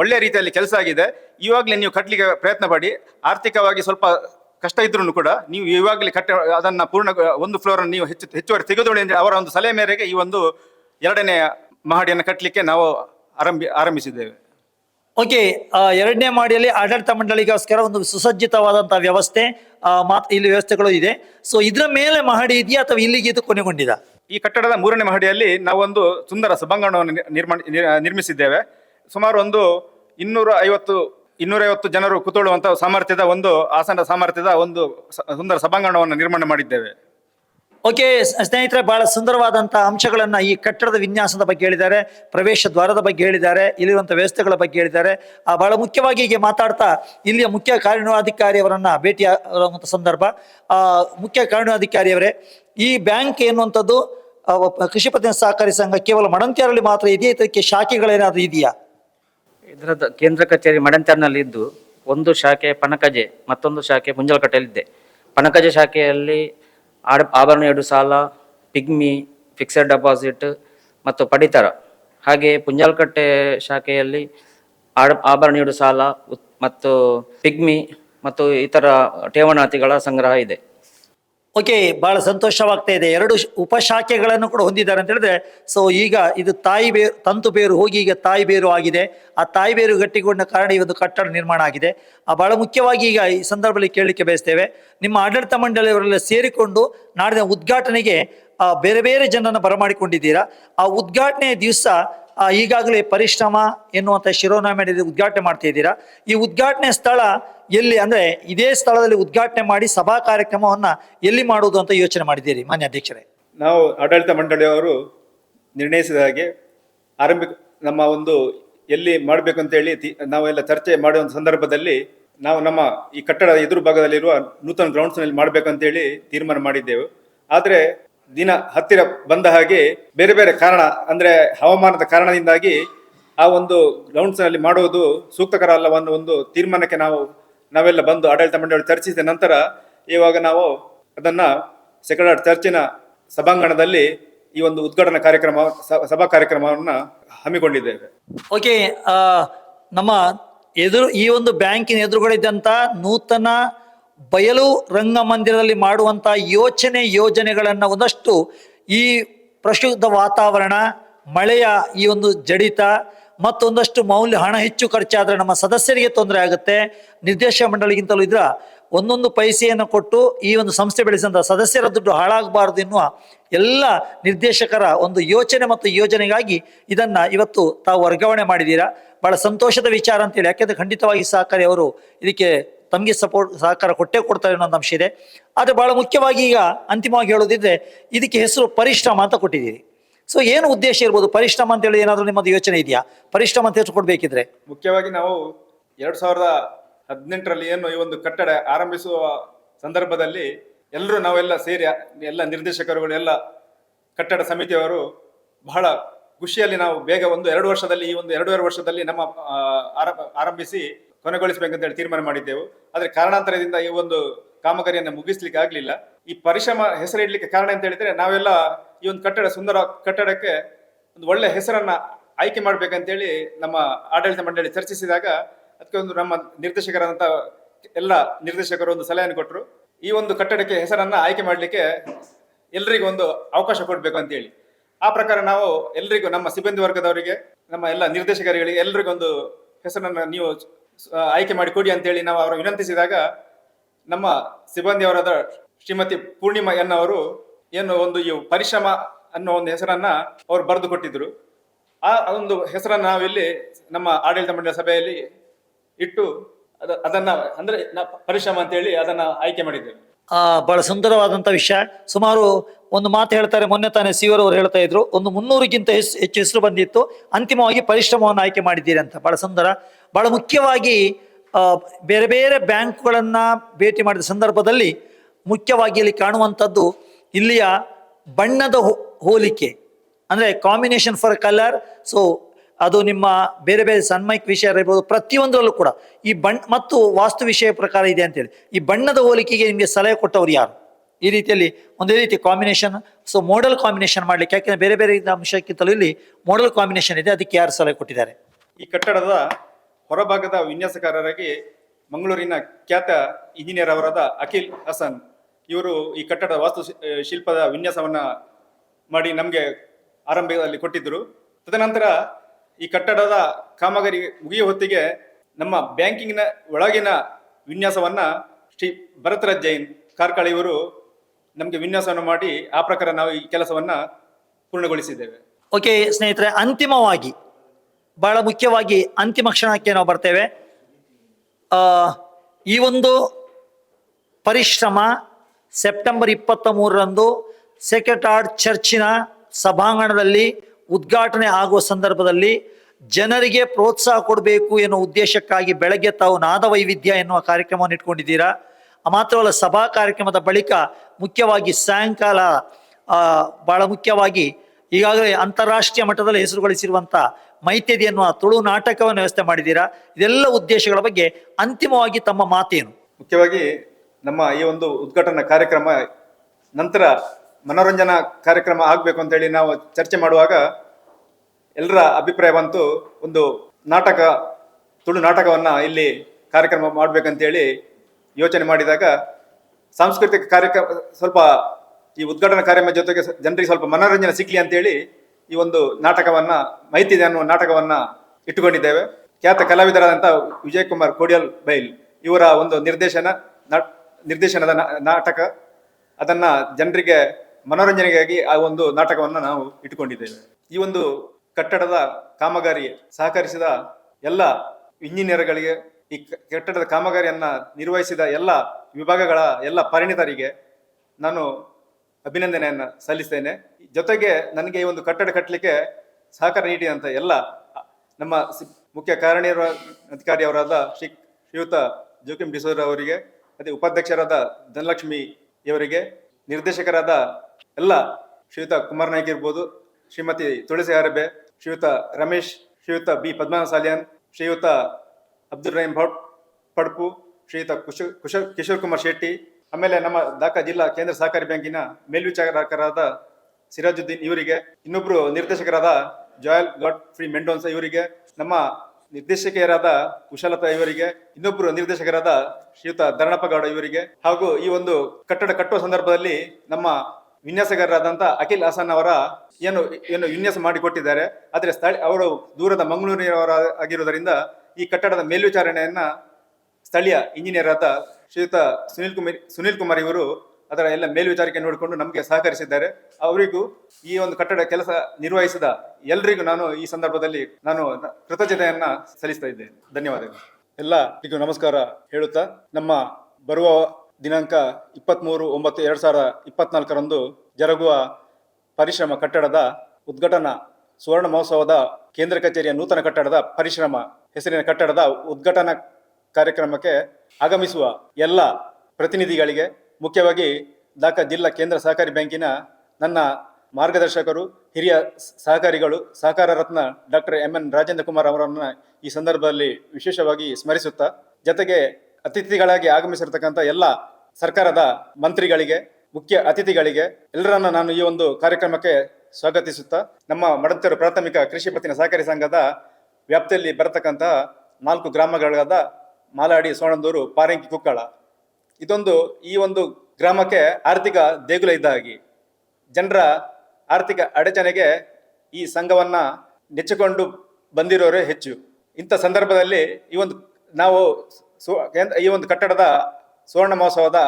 ಒಳ್ಳೆಯ ರೀತಿಯಲ್ಲಿ ಕೆಲಸ ಆಗಿದೆ. ಇವಾಗಲೇ ನೀವು ಕಟ್ಟಲಿಕ್ಕೆ ಪ್ರಯತ್ನ ಪಡಿ ಆರ್ಥಿಕವಾಗಿ ಸ್ವಲ್ಪ ಕಷ್ಟ ಇದ್ರೂ ಕೂಡ ನೀವು ಇವಾಗಲೇ ಕಟ್ಟ, ಅದನ್ನು ಪೂರ್ಣ, ಒಂದು ಫ್ಲೋರ್ ನೀವು ಹೆಚ್ಚು, ಹೆಚ್ಚುವರಿ ತೆಗೆದುಕೊಳ್ಳಿ ಅಂದರೆ ಅವರ ಒಂದು ಸಲಹೆ ಮೇರೆಗೆ ಈ ಒಂದು ಎರಡನೇ ಮಹಡಿಯನ್ನು ಕಟ್ಟಲಿಕ್ಕೆ ನಾವು ಆರಂಭಿ, ಆರಂಭಿಸಿದ್ದೇವೆ. ಓಕೆ ಎರಡನೇ ಮಾಡಿಯಲ್ಲಿ ಆಡಳಿತ ಮಂಡಳಿಗೋಸ್ಕರ ಒಂದು ಸುಸಜ್ಜಿತವಾದಂತಹ ವ್ಯವಸ್ಥೆ ಮಾತ್ ಇಲ್ಲಿ ವ್ಯವಸ್ಥೆಗಳು ಇದೆ. ಸೊ ಇದರ ಮೇಲೆ ಮಹಡಿ ಇದೆಯಾ ಅಥವಾ ಇಲ್ಲಿಗೆ ಇದು ಕೊನೆಗೊಂಡಿದ? ಈ ಕಟ್ಟಡದ ಮೂರನೇ ಮಹಡಿಯಲ್ಲಿ ನಾವೊಂದು ಸುಂದರ ಸಭಾಂಗಣವನ್ನು ನಿರ್ಮಿಸಿದ್ದೇವೆ. ಸುಮಾರು ಒಂದು ಇನ್ನೂರ ಐವತ್ತು ಇನ್ನೂರೈವತ್ತು ಜನರು ಕೂತ್ಕೊಳ್ಳುವಂತ ಸಾಮರ್ಥ್ಯದ ಒಂದು, ಆಸನ ಸಾಮರ್ಥ್ಯದ ಒಂದು ಸುಂದರ ಸಭಾಂಗಣವನ್ನು ನಿರ್ಮಾಣ ಮಾಡಿದ್ದೇವೆ. ಓಕೆ, ಸ್ನೇಹಿತರೆ, ಬಹಳ ಸುಂದರವಾದಂತಹ ಅಂಶಗಳನ್ನ ಈ ಕಟ್ಟಡದ ವಿನ್ಯಾಸದ ಬಗ್ಗೆ ಹೇಳಿದ್ದಾರೆ, ಪ್ರವೇಶ ದ್ವಾರದ ಬಗ್ಗೆ ಹೇಳಿದ್ದಾರೆ ಇಲ್ಲಿರುವಂಥ ವ್ಯವಸ್ಥೆಗಳ ಬಗ್ಗೆ ಹೇಳಿದ್ದಾರೆ. ಆ, ಬಹಳ ಮುಖ್ಯವಾಗಿ ಹೀಗೆ ಮಾತಾಡ್ತಾ ಇಲ್ಲಿಯ ಮುಖ್ಯ ಕಾರ್ಯನಿರ್ವಹಣಾಧಿಕಾರಿಯವರನ್ನ ಭೇಟಿಯಾಗುವಂಥ ಸಂದರ್ಭ. ಆ, ಮುಖ್ಯ ಕಾರ್ಯನಿರ್ವಹಣಾಧಿಕಾರಿಯವರೇ ಈ ಬ್ಯಾಂಕ್ ಎನ್ನುವಂಥದ್ದು ಕೃಷಿ ಪತ್ತಿನ ಸಹಕಾರಿ ಸಂಘ ಕೇವಲ ಮಡಂತ್ಯಾರಲ್ಲಿ ಮಾತ್ರ ಇದೆಯಾ, ಇದಕ್ಕೆ ಶಾಖೆಗಳೇನಾದರೂ ಇದೆಯಾ? ಇದರ ಕೇಂದ್ರ ಕಚೇರಿ ಮಡಂತ್ಯಾರ್ನಲ್ಲಿ ಇದ್ದು, ಒಂದು ಶಾಖೆ ಪಣಕಜೆ, ಮತ್ತೊಂದು ಶಾಖೆ ಮುಂಜಲಕಟ್ಟೆಯಲ್ಲಿದೆ ಪಣಕಜೆ ಶಾಖೆಯಲ್ಲಿ ಆಡ ಆಭರಣ ಎರಡು ಸಾಲ, ಪಿಗ್ಮಿ ಫಿಕ್ಸೆಡ್ ಡೆಪಾಸಿಟ್ ಮತ್ತು ಪಡಿತರ. ಹಾಗೆ ಪುಂಜಾಲ್ಕಟ್ಟೆ ಶಾಖೆಯಲ್ಲಿ ಆಡ ಆಭರಣ ಎರಡು ಸಾಲ ಮತ್ತು ಪಿಗ್ಮಿ ಮತ್ತು ಇತರ ಠೇವಣಾತಿಗಳ ಸಂಗ್ರಹ ಇದೆ. ಓಕೆ, ಬಹಳ ಸಂತೋಷವಾಗ್ತಾ ಇದೆ. ಎರಡು ಉಪಶಾಖೆಗಳನ್ನು ಕೂಡ ಹೊಂದಿದ್ದಾರೆ ಅಂತ ಹೇಳಿದ್ರೆ ಸೊ ಈಗ ಇದು ತಾಯಿ ಬೇರು ತಂತು ಬೇರು ಹೋಗಿ ಈಗ ತಾಯಿ ಬೇರು ಆಗಿದೆ. ಆ ತಾಯಿ ಬೇರು ಗಟ್ಟಿಗೊಂಡ ಕಾರಣ ಈ ಒಂದು ಕಟ್ಟಡ ನಿರ್ಮಾಣ ಆಗಿದೆ. ಆ ಬಹಳ ಮುಖ್ಯವಾಗಿ ಈಗ ಈ ಸಂದರ್ಭದಲ್ಲಿ ಕೇಳಲಿಕ್ಕೆ ಬಯಸ್ತೇವೆ, ನಿಮ್ಮ ಆಡಳಿತ ಮಂಡಳಿಯವರೆಲ್ಲ ಸೇರಿಕೊಂಡು ನಾಡಿನ ಉದ್ಘಾಟನೆಗೆ ಬೇರೆ ಬೇರೆ ಜನರನ್ನು ಬರಮಾಡಿಕೊಂಡಿದ್ದೀರಾ? ಆ ಉದ್ಘಾಟನೆಯ ದಿವಸ ಈಗಾಗಲೇ ಪರಿಶ್ರಮ ಎನ್ನುವಂಥ ಶಿರೋನಾಮೆಯಲ್ಲಿ ಉದ್ಘಾಟನೆ ಮಾಡ್ತಾ ಇದ್ದೀರಾ. ಈ ಉದ್ಘಾಟನೆ ಸ್ಥಳ ಎಲ್ಲಿ ಅಂದರೆ ಇದೇ ಸ್ಥಳದಲ್ಲಿ ಉದ್ಘಾಟನೆ ಮಾಡಿ ಸಭಾ ಕಾರ್ಯಕ್ರಮವನ್ನು ಎಲ್ಲಿ ಮಾಡುವುದು ಅಂತ ಯೋಚನೆ ಮಾಡಿದ್ದೀರಿ ಮಾನ್ಯ ಅಧ್ಯಕ್ಷರೇ? ನಾವು ಆಡಳಿತ ಮಂಡಳಿಯವರು ನಿರ್ಣಯಿಸಿದ ಹಾಗೆ ಆರಂಭಿಕ ನಮ್ಮ ಒಂದು ಎಲ್ಲಿ ಮಾಡಬೇಕು ಅಂತೇಳಿ ನಾವೆಲ್ಲ ಚರ್ಚೆ ಮಾಡುವ ಸಂದರ್ಭದಲ್ಲಿ ನಾವು ನಮ್ಮ ಈ ಕಟ್ಟಡದ ಎದುರು ಭಾಗದಲ್ಲಿರುವ ನೂತನ ಗ್ರೌಂಡ್ಸ್ನಲ್ಲಿ ಮಾಡಬೇಕಂತೇಳಿ ತೀರ್ಮಾನ ಮಾಡಿದ್ದೆವು. ಆದರೆ ದಿನ ಹತ್ತಿರ ಬಂದ ಹಾಗೆ ಬೇರೆ ಬೇರೆ ಕಾರಣ, ಅಂದ್ರೆ ಹವಾಮಾನದ ಕಾರಣದಿಂದಾಗಿ ಆ ಒಂದು ಗ್ರೌಂಡ್ಸ್ನಲ್ಲಿ ಮಾಡುವುದು ಸೂಕ್ತಕರ ಅಲ್ಲವನ್ನು ಒಂದು ತೀರ್ಮಾನಕ್ಕೆ ನಾವು, ನಾವೆಲ್ಲ ಬಂದು ಆಡಳಿತ ಮಂಡಳಿ ಚರ್ಚಿಸಿದ ನಂತರ ಇವಾಗ ನಾವು ಅದನ್ನ ಸೆಕ್ರೆಟರಿ ಚರ್ಚಿನ ಸಭಾಂಗಣದಲ್ಲಿ ಈ ಒಂದು ಉದ್ಘಾಟನಾ ಕಾರ್ಯಕ್ರಮ ಸಭಾ ಕಾರ್ಯಕ್ರಮವನ್ನು ಹಮ್ಮಿಕೊಂಡಿದ್ದೇವೆ. ಓಕೆ ನಮ್ಮ ಎದುರು ಈ ಒಂದು ಬ್ಯಾಂಕಿನ ಎದುರುಗಡೆ ಇದ್ದಂತ ನೂತನ ಬಯಲು ರಂಗಮಂದಿರದಲ್ಲಿ ಮಾಡುವಂತ ಯೋಚನೆ ಯೋಜನೆಗಳನ್ನ ಒಂದಷ್ಟು ಈ ಪ್ರಶುದ್ಧ ವಾತಾವರಣ, ಮಳೆಯ ಈ ಒಂದು ಜಡಿತ ಮತ್ತೊಂದಷ್ಟು ಮೌಲ್ಯ ಹಣ ಹೆಚ್ಚು ಖರ್ಚಾದರೆ ನಮ್ಮ ಸದಸ್ಯರಿಗೆ ತೊಂದರೆ ಆಗುತ್ತೆ. ನಿರ್ದೇಶಕ ಮಂಡಳಿಗಿಂತಲೂ ಇದರ ಒಂದೊಂದು ಪೈಸೆಯನ್ನು ಕೊಟ್ಟು ಈ ಒಂದು ಸಂಸ್ಥೆ ಬೆಳೆಸಿದಂಥ ಸದಸ್ಯರ ದುಡ್ಡು ಹಾಳಾಗಬಾರದು ಎನ್ನುವ ಎಲ್ಲ ನಿರ್ದೇಶಕರ ಒಂದು ಯೋಚನೆ ಮತ್ತು ಯೋಜನೆಗಾಗಿ ಇದನ್ನು ಇವತ್ತು ತಾವು ವರ್ಗಾವಣೆ ಮಾಡಿದ್ದೀರಾ ಬಹಳ ಸಂತೋಷದ ವಿಚಾರ ಅಂತೇಳಿ, ಯಾಕೆಂದರೆ ಖಂಡಿತವಾಗಿ ಸಹಕಾರಿ ಅವರು ಇದಕ್ಕೆ ತಮಗೆ ಸಪೋರ್ಟ್ ಸಹಕಾರ ಕೊಟ್ಟೇ ಕೊಡ್ತಾರೆ ಅನ್ನೋ ಅಂಶ ಇದೆ. ಆದರೆ ಬಹಳ ಮುಖ್ಯವಾಗಿ ಈಗ ಅಂತಿಮವಾಗಿ ಹೇಳೋದಿದ್ರೆ ಇದಕ್ಕೆ ಹೆಸರು ಪರಿಶ್ರಮ ಅಂತ ಕೊಟ್ಟಿದ್ದೀರಿ. ಸೊ ಏನು ಉದ್ದೇಶ ಇರ್ಬೋದು? ಪರಿಶ್ರಮ ಅಂತ ಹೇಳಿ ಏನಾದರೂ ನಿಮ್ಮದು ಯೋಚನೆ ಇದೆಯಾ? ಪರಿಶ್ರಮ ಅಂತ ಹೆಸರು ಕೊಡಬೇಕಿದ್ರೆ. ಮುಖ್ಯವಾಗಿ ನಾವು ಎರಡು ಸಾವಿರದ ಹದಿನೆಂಟರಲ್ಲಿ ಏನು ಈ ಒಂದು ಕಟ್ಟಡ ಆರಂಭಿಸುವ ಸಂದರ್ಭದಲ್ಲಿ ಎಲ್ಲರೂ ನಾವೆಲ್ಲ ಸೇರಿ, ಎಲ್ಲ ನಿರ್ದೇಶಕರುಗಳು, ಎಲ್ಲ ಕಟ್ಟಡ ಸಮಿತಿಯವರು ಬಹಳ ಖುಷಿಯಲ್ಲಿ ನಾವು ಬೇಗ ಒಂದು ಎರಡು ವರ್ಷದಲ್ಲಿ, ಈ ಒಂದು ಎರಡೂವರೆ ವರ್ಷದಲ್ಲಿ ನಮ್ಮ ಆರಂಭ- ಆರಂಭಿಸಿ ಕೊನೆಗೊಳಿಸಬೇಕಂತ ಹೇಳಿ ತೀರ್ಮಾನ ಮಾಡಿದ್ದೆವು. ಆದರೆ ಕಾರಣಾಂತರದಿಂದ ಈ ಒಂದು ಕಾಮಗಾರಿಯನ್ನು ಮುಗಿಸ್ಲಿಕ್ಕೆ ಆಗಲಿಲ್ಲ. ಈ ಪರಿಶ್ರಮ ಹೆಸರಿಡ್ಲಿಕ್ಕೆ ಕಾರಣ ಅಂತ ಹೇಳಿದ್ರೆ ನಾವೆಲ್ಲ ಈ ಒಂದು ಕಟ್ಟಡ ಸುಂದರ ಕಟ್ಟಡಕ್ಕೆ ಒಂದು ಒಳ್ಳೆ ಹೆಸರನ್ನ ಆಯ್ಕೆ ಮಾಡ್ಬೇಕಂತೇಳಿ ನಮ್ಮ ಆಡಳಿತ ಮಂಡಳಿ ಚರ್ಚಿಸಿದಾಗ ಅದಕ್ಕೆ ಒಂದು ನಮ್ಮ ನಿರ್ದೇಶಕರಾದಂತ ಎಲ್ಲ ನಿರ್ದೇಶಕರು ಒಂದು ಸಲಹೆಯನ್ನು ಕೊಟ್ಟರು ಈ ಒಂದು ಕಟ್ಟಡಕ್ಕೆ ಹೆಸರನ್ನ ಆಯ್ಕೆ ಮಾಡಲಿಕ್ಕೆ ಎಲ್ರಿಗೂ ಒಂದು ಅವಕಾಶ ಕೊಡ್ಬೇಕು ಅಂತೇಳಿ ಆ ಪ್ರಕಾರ ನಾವು ಎಲ್ರಿಗೂ ನಮ್ಮ ಸಿಬ್ಬಂದಿ ವರ್ಗದವರಿಗೆ, ನಮ್ಮ ಎಲ್ಲ ನಿರ್ದೇಶಕರಿಗೆ ಎಲ್ರಿಗೂ ಒಂದು ಹೆಸರನ್ನ ನೀವು ಆಯ್ಕೆ ಮಾಡಿ ಕೊಡಿ ಅಂತೇಳಿ ನಾವು ಅವರು ವಿನಂತಿಸಿದಾಗ ನಮ್ಮ ಸಿಬ್ಬಂದಿಯವರಾದ ಶ್ರೀಮತಿ ಪೂರ್ಣಿಮಾ ಎನ್ನವರು ಏನು ಒಂದು ಈ ಪರಿಶ್ರಮ ಅನ್ನೋ ಒಂದು ಹೆಸರನ್ನ ಅವರು ಬರೆದು ಕೊಟ್ಟಿದ್ರು. ಆ ಒಂದು ಹೆಸರನ್ನ ನಾವಿಲ್ಲಿ ನಮ್ಮ ಆಡಳಿತ ಮಂಡಳಿ ಸಭೆಯಲ್ಲಿ ಇಟ್ಟು ಅದ ಅದನ್ನ ಅಂದ್ರೆ ಪರಿಶ್ರಮ ಅಂತ ಹೇಳಿ ಅದನ್ನ ಆಯ್ಕೆ ಮಾಡಿದ್ದೇವೆ. ಆ, ಬಹಳ ಸುಂದರವಾದಂಥ ವಿಷಯ. ಸುಮಾರು ಒಂದು ಮಾತು ಹೇಳ್ತಾರೆ ಮೊನ್ನೆ ತಾನೇ ಸಿವರ್ ಅವರು ಹೇಳ್ತಾ ಇದ್ರು ಒಂದು ಮುನ್ನೂರಿಗಿಂತ ಹೆಚ್ಚು ಹೆಸರು ಬಂದಿತ್ತು ಅಂತಿಮವಾಗಿ ಪರಿಶ್ರಮವನ್ನು ಆಯ್ಕೆ ಮಾಡಿದ್ದೀರಿ ಅಂತ. ಬಹಳ ಸುಂದರ. ಬಹಳ ಮುಖ್ಯವಾಗಿ ಬೇರೆ ಬೇರೆ ಬ್ಯಾಂಕ್ಗಳನ್ನು ಭೇಟಿ ಮಾಡಿದ ಸಂದರ್ಭದಲ್ಲಿ ಮುಖ್ಯವಾಗಿ ಇಲ್ಲಿ ಕಾಣುವಂಥದ್ದು ಇಲ್ಲಿಯ ಬಣ್ಣದ ಹೋಲಿಕೆ. ಅಂದ್ರೆ ಕಾಂಬಿನೇಷನ್ ಫಾರ್ ಕಲರ್ ಸೊ ಅದು ನಿಮ್ಮ ಬೇರೆ ಬೇರೆ ಸನ್ಮೈಕ್ ವಿಷಯ ಇರ್ಬೋದು, ಪ್ರತಿಯೊಂದರಲ್ಲೂ ಕೂಡ ಈ ಬಣ್ಣ ಮತ್ತು ವಾಸ್ತು ವಿಷಯ ಪ್ರಕಾರ ಇದೆ ಅಂತೇಳಿ. ಈ ಬಣ್ಣದ ಹೋಲಿಕೆಗೆ ನಿಮಗೆ ಸಲಹೆ ಕೊಟ್ಟವರು ಯಾರು? ಈ ರೀತಿಯಲ್ಲಿ ಒಂದೇ ರೀತಿ ಕಾಂಬಿನೇಷನ್ ಸೊ ಮೋಡಲ್ ಕಾಂಬಿನೇಷನ್ ಮಾಡ್ಲಿಕ್ಕೆ, ಯಾಕೆಂದರೆ ಬೇರೆ ಬೇರೆ ಅಂಶಕ್ಕಿಂತಲೂ ಇಲ್ಲಿ ಮೋಡಲ್ ಕಾಂಬಿನೇಷನ್ ಇದೆ, ಅದಕ್ಕೆ ಯಾರು ಸಲಹೆ ಕೊಟ್ಟಿದ್ದಾರೆ? ಈ ಕಟ್ಟಡದ ಹೊರಭಾಗದ ವಿನ್ಯಾಸಕಾರರಾಗಿ ಮಂಗಳೂರಿನ ಖ್ಯಾತ ಇಂಜಿನಿಯರ್ ಅವರಾದ ಅಖಿಲ್ ಹಸನ್ ಇವರು ಈ ಕಟ್ಟಡ ವಾಸ್ತು ಶಿಲ್ಪದ ವಿನ್ಯಾಸವನ್ನು ಮಾಡಿ ನಮಗೆ ಆರಂಭದಲ್ಲಿ ಕೊಟ್ಟಿದ್ದರು. ತದನಂತರ ಈ ಕಟ್ಟಡದ ಕಾಮಗಾರಿ ಮುಗಿಯುವ ಹೊತ್ತಿಗೆ ನಮ್ಮ ಬ್ಯಾಂಕಿಂಗ್ನ ಒಳಗಿನ ವಿನ್ಯಾಸವನ್ನು ಶ್ರೀ ಭರತರಾಜ್ ಜೈನ್ ಕಾರ್ಕಳ ಇವರು ನಮಗೆ ವಿನ್ಯಾಸವನ್ನು ಮಾಡಿ ಆ ಪ್ರಕಾರ ನಾವು ಈ ಕೆಲಸವನ್ನು ಪೂರ್ಣಗೊಳಿಸಿದ್ದೇವೆ. ಓಕೆ ಸ್ನೇಹಿತರೆ, ಅಂತಿಮವಾಗಿ ಬಹಳ ಮುಖ್ಯವಾಗಿ ಅಂತಿಮ ಕ್ಷಣಕ್ಕೆ ನಾವು ಬರ್ತೇವೆ. ಈ ಒಂದು ಪರಿಶ್ರಮ ಸೆಪ್ಟೆಂಬರ್ ಇಪ್ಪತ್ತ ಮೂರರಂದು ಸೆಕ್ರೆಟಾರ್ಡ್ ಚರ್ಚಿನ ಸಭಾಂಗಣದಲ್ಲಿ ಉದ್ಘಾಟನೆ ಆಗುವ ಸಂದರ್ಭದಲ್ಲಿ ಜನರಿಗೆ ಪ್ರೋತ್ಸಾಹ ಕೊಡಬೇಕು ಎನ್ನುವ ಉದ್ದೇಶಕ್ಕಾಗಿ ಬೆಳಗ್ಗೆ ತಾವು ನಾದವೈವಿಧ್ಯ ಎನ್ನುವ ಕಾರ್ಯಕ್ರಮವನ್ನು ಇಟ್ಕೊಂಡಿದ್ದೀರಾ. ಮಾತ್ರವಲ್ಲ, ಸಭಾ ಕಾರ್ಯಕ್ರಮದ ಬಳಿಕ ಮುಖ್ಯವಾಗಿ ಸಾಯಂಕಾಲ ಬಹಳ ಮುಖ್ಯವಾಗಿ ಈಗಾಗಲೇ ಅಂತಾರಾಷ್ಟ್ರೀಯ ಮಟ್ಟದಲ್ಲಿ ಹೆಸರುಗಳಿಸಿರುವಂಥ ಮೈತ್ರಿ ಎನ್ನುವ ತುಳು ನಾಟಕವನ್ನು ವ್ಯವಸ್ಥೆ ಮಾಡಿದ್ದೀರಾ? ಇದೆಲ್ಲ ಉದ್ದೇಶಗಳ ಬಗ್ಗೆ ಅಂತಿಮವಾಗಿ ತಮ್ಮ ಮಾತೇನು? ಮುಖ್ಯವಾಗಿ ನಮ್ಮ ಈ ಒಂದು ಉದ್ಘಾಟನಾ ಕಾರ್ಯಕ್ರಮ ನಂತರ ಮನೋರಂಜನಾ ಕಾರ್ಯಕ್ರಮ ಆಗಬೇಕು ಅಂತೇಳಿ ನಾವು ಚರ್ಚೆ ಮಾಡುವಾಗ ಎಲ್ಲರ ಅಭಿಪ್ರಾಯ ಬಂತು. ಒಂದು ನಾಟಕ, ತುಳು ನಾಟಕವನ್ನು ಇಲ್ಲಿ ಕಾರ್ಯಕ್ರಮ ಮಾಡಬೇಕಂತೇಳಿ ಯೋಚನೆ ಮಾಡಿದಾಗ ಸಾಂಸ್ಕೃತಿಕ ಕಾರ್ಯಕ್ರಮ ಸ್ವಲ್ಪ ಈ ಉದ್ಘಾಟನಾ ಕಾರ್ಯಕ್ರಮ ಜೊತೆಗೆ ಜನರಿಗೆ ಸ್ವಲ್ಪ ಮನೋರಂಜನೆ ಸಿಗ್ಲಿ ಅಂತೇಳಿ ಈ ಒಂದು ನಾಟಕವನ್ನ ಮೈತಿದೆ ಅನ್ನುವ ನಾಟಕವನ್ನ ಇಟ್ಟುಕೊಂಡಿದ್ದೇವೆ. ಖ್ಯಾತ ಕಲಾವಿದರಾದಂಥ ವಿಜಯ್ ಕುಮಾರ್ ಕೋಡಿಯಲ್ ಬೈಲ್ ಇವರ ಒಂದು ನಿರ್ದೇಶನ ನಿರ್ದೇಶನದ ನಾಟಕ. ಅದನ್ನ ಜನರಿಗೆ ಮನೋರಂಜನೆಗಾಗಿ ಆ ಒಂದು ನಾಟಕವನ್ನ ನಾವು ಇಟ್ಟುಕೊಂಡಿದ್ದೇವೆ. ಈ ಒಂದು ಕಟ್ಟಡದ ಕಾಮಗಾರಿ ಸಹಕರಿಸಿದ ಎಲ್ಲ ಇಂಜಿನಿಯರ್ಗಳಿಗೆ, ಈ ಕಟ್ಟಡದ ಕಾಮಗಾರಿಯನ್ನ ನಿರ್ವಹಿಸಿದ ಎಲ್ಲ ವಿಭಾಗಗಳ ಎಲ್ಲ ಪರಿಣಿತರಿಗೆ ನಾನು ಅಭಿನಂದನೆಯನ್ನ ಸಲ್ಲಿಸ್ತೇನೆ. ಜೊತೆಗೆ ನನಗೆ ಈ ಒಂದು ಕಟ್ಟಡ ಕಟ್ಟಲಿಕ್ಕೆ ಸಹಕಾರ ನೀಡಿದಂಥ ಎಲ್ಲ, ನಮ್ಮ ಮುಖ್ಯ ಕಾರ್ಯನಿರ್ವ ಅಧಿಕಾರಿಯವರಾದ ಶ್ರೀ ಶ್ರೀಯುತ ಜೋಕಿಂ ಡಿಸೋರ್ ಅವರಿಗೆ, ಅದೇ ಉಪಾಧ್ಯಕ್ಷರಾದ ಧನಲಕ್ಷ್ಮಿ ಇವರಿಗೆ, ನಿರ್ದೇಶಕರಾದ ಎಲ್ಲ ಶ್ರೀಯುತ ಕುಮಾರ್ ನಾಯ್ಕ ಇರ್ಬೋದು, ಶ್ರೀಮತಿ ತುಳಸಿ ಅರಬೆ ಶ್ರೀಯುತ ರಮೇಶ್, ಶ್ರೀಯುತ ಬಿ ಪದ್ಮನಾಭ ಸಾಲಿಯನ್, ಶ್ರೀಯುತ ಅಬ್ದುಲ್ ರಹೀಂ ಭಟ್, ಪಡ್ಪು, ಶ್ರೀಯುತ ಕುಶ ಕುಶ, ಕಿಶೋರ್ ಕುಮಾರ್ ಶೆಟ್ಟಿ ಆಮೇಲೆ ನಮ್ಮ ದಾಖಾ ಜಿಲ್ಲಾ ಕೇಂದ್ರ ಸಹಕಾರಿ ಬ್ಯಾಂಕಿನ ಮೇಲ್ವಿಚಾರಕರಾದ ಸಿರಾಜುದ್ದೀನ್ ಇವರಿಗೆ, ಇನ್ನೊಬ್ರು ನಿರ್ದೇಶಕರಾದ ಜಾಯಲ್ ಗಾಡ್ ಫ್ರೀ ಮೆಂಡೋನ್ಸ ಇವರಿಗೆ, ನಮ್ಮ ನಿರ್ದೇಶಕಿಯರಾದ ಕುಶಲತಾ ಇವರಿಗೆ ಇನ್ನೊಬ್ಬರು ನಿರ್ದೇಶಕರಾದ ಶ್ರೀಯುತ ಧರಣಪ್ಪ ಗೌಡ ಇವರಿಗೆ, ಹಾಗೂ ಈ ಒಂದು ಕಟ್ಟಡ ಕಟ್ಟುವ ಸಂದರ್ಭದಲ್ಲಿ ನಮ್ಮ ವಿನ್ಯಾಸಗಾರರಾದಂಥ ಅಖಿಲ್ ಹಾಸನ್ ಅವರ ಏನು ಏನು ವಿನ್ಯಾಸ ಮಾಡಿಕೊಟ್ಟಿದ್ದಾರೆ. ಆದರೆ ಸ್ಥಳ, ಅವರು ದೂರದ ಮಂಗಳೂರಿನವರ ಆಗಿರುವುದರಿಂದ ಈ ಕಟ್ಟಡದ ಮೇಲ್ವಿಚಾರಣೆಯನ್ನ ಸ್ಥಳೀಯ ಇಂಜಿನಿಯರ್ ಆದ ಶ್ರೀಯುತ ಸುನಿಲ್ ಕುಮಾರ್ ಸುನಿಲ್ ಕುಮಾರ್ ಇವರು ಅದರ ಎಲ್ಲ ಮೇಲ್ವಿಚಾರಿಕೆ ನೋಡಿಕೊಂಡು ನಮಗೆ ಸಹಕರಿಸಿದ್ದಾರೆ. ಅವರಿಗೂ ಈ ಒಂದು ಕಟ್ಟಡ ಕೆಲಸ ನಿರ್ವಹಿಸಿದ ಎಲ್ಲರಿಗೂ ನಾನು ಈ ಸಂದರ್ಭದಲ್ಲಿ ನಾನು ಕೃತಜ್ಞತೆಯನ್ನ ಸಲ್ಲಿಸ್ತಾ ಇದ್ದೇನೆ. ಧನ್ಯವಾದಗಳು. ಎಲ್ಲರಿಗೂ ನಮಸ್ಕಾರ ಹೇಳುತ್ತಾ, ನಮ್ಮ ಬರುವ ದಿನಾಂಕ ಇಪ್ಪತ್ತ್ಮೂರು ಒಂಬತ್ತು ಎರಡು ಸಾವಿರದ ಇಪ್ಪತ್ನಾಲ್ಕರಂದು ಜರುಗುವ ಪರಿಶ್ರಮ ಕಟ್ಟಡದ ಉದ್ಘಾಟನಾ ಸುವರ್ಣ ಮಹೋತ್ಸವದ ಕೇಂದ್ರ ಕಚೇರಿಯ ನೂತನ ಕಟ್ಟಡದ ಪರಿಶ್ರಮ, ಹೆಸರಿನ ಕಟ್ಟಡದ ಉದ್ಘಾಟನಾ ಕಾರ್ಯಕ್ರಮಕ್ಕೆ ಆಗಮಿಸುವ ಎಲ್ಲ ಪ್ರತಿನಿಧಿಗಳಿಗೆ ಮುಖ್ಯವಾಗಿ ದಾಖಾ ಜಿಲ್ಲಾ ಕೇಂದ್ರ ಸಹಕಾರಿ ಬ್ಯಾಂಕಿನ ನನ್ನ ಮಾರ್ಗದರ್ಶಕರು, ಹಿರಿಯ ಸಹಕಾರಿಗಳು, ಸಹಕಾರ ರತ್ನ doctor M N Rajendra Kumar ಅವರನ್ನ ಈ ಸಂದರ್ಭದಲ್ಲಿ ವಿಶೇಷವಾಗಿ ಸ್ಮರಿಸುತ್ತಾ, ಜೊತೆಗೆ ಅತಿಥಿಗಳಾಗಿ ಆಗಮಿಸಿರ್ತಕ್ಕಂಥ ಎಲ್ಲ ಸರ್ಕಾರದ ಮಂತ್ರಿಗಳಿಗೆ, ಮುಖ್ಯ ಅತಿಥಿಗಳಿಗೆ ಎಲ್ಲರನ್ನ ನಾನು ಈ ಒಂದು ಕಾರ್ಯಕ್ರಮಕ್ಕೆ ಸ್ವಾಗತಿಸುತ್ತಾ, ನಮ್ಮ ಮಡಂತರು ಪ್ರಾಥಮಿಕ ಕೃಷಿ ಪತ್ತಿನ ಸಹಕಾರಿ ಸಂಘದ ವ್ಯಾಪ್ತಿಯಲ್ಲಿ ಬರತಕ್ಕಂತಹ ನಾಲ್ಕು ಗ್ರಾಮಗಳಾದ ಮಾಲಾಡಿ ಸೋಣಂದೂರು ಪಾರಂಕಿ ಕುಕ್ಕಳ. ಇದೊಂದು ಈ ಒಂದು ಗ್ರಾಮಕ್ಕೆ ಆರ್ಥಿಕ ದೇಗುಲ ಇದ್ದ ಹಾಗೆ ಜನರ ಆರ್ಥಿಕ ಅಡಚಣೆಗೆ ಈ ಸಂಘವನ್ನ ನೆಚ್ಚಿಕೊಂಡು ಬಂದಿರೋರೇ ಹೆಚ್ಚು. ಇಂಥ ಸಂದರ್ಭದಲ್ಲಿ ಈ ಒಂದು ನಾವು ಈ ಒಂದು ಕಟ್ಟಡದ ಸುವರ್ಣ ಮಹೋತ್ಸವದ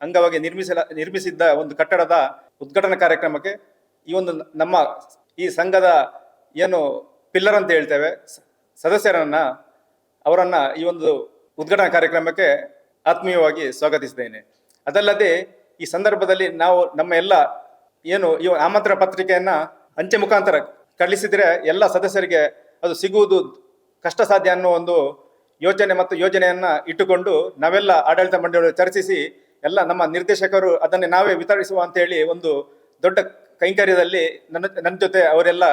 ಅಂಗವಾಗಿ ನಿರ್ಮಿಸಲ, ನಿರ್ಮಿಸಿದ್ದ ಒಂದು ಕಟ್ಟಡದ ಉದ್ಘಾಟನಾ ಕಾರ್ಯಕ್ರಮಕ್ಕೆ ಈ ಒಂದು ನಮ್ಮ ಈ ಸಂಘದ ಏನು ಪಿಲ್ಲರ್ ಅಂತ ಹೇಳ್ತೇವೆ ಸದಸ್ಯರನ್ನ, ಅವರನ್ನ ಈ ಒಂದು ಉದ್ಘಾಟನಾ ಕಾರ್ಯಕ್ರಮಕ್ಕೆ ಆತ್ಮೀಯವಾಗಿ ಸ್ವಾಗತಿಸಿದ್ದೇನೆ. ಅದಲ್ಲದೆ ಈ ಸಂದರ್ಭದಲ್ಲಿ ನಾವು ನಮ್ಮ ಎಲ್ಲ ಏನು ಈ ಆಮಂತ್ರಣ ಪತ್ರಿಕೆಯನ್ನು ಅಂಚೆ ಮುಖಾಂತರ ಕಳಿಸಿದರೆ ಎಲ್ಲ ಸದಸ್ಯರಿಗೆ ಅದು ಸಿಗುವುದು ಕಷ್ಟ ಸಾಧ್ಯ ಅನ್ನೋ ಒಂದು ಯೋಜನೆ ಮತ್ತು ಯೋಜನೆಯನ್ನ ಇಟ್ಟುಕೊಂಡು ನಾವೆಲ್ಲ ಆಡಳಿತ ಮಂಡಳಿಗಳು ಚರ್ಚಿಸಿ ಎಲ್ಲ ನಮ್ಮ ನಿರ್ದೇಶಕರು ಅದನ್ನೇ ನಾವೇ ವಿತರಿಸುವ ಅಂತ ಹೇಳಿ ಒಂದು ದೊಡ್ಡ ಕೈಂಕರ್ಯದಲ್ಲಿ ನನ್ನ ನನ್ನ ಜೊತೆ ಅವರೆಲ್ಲ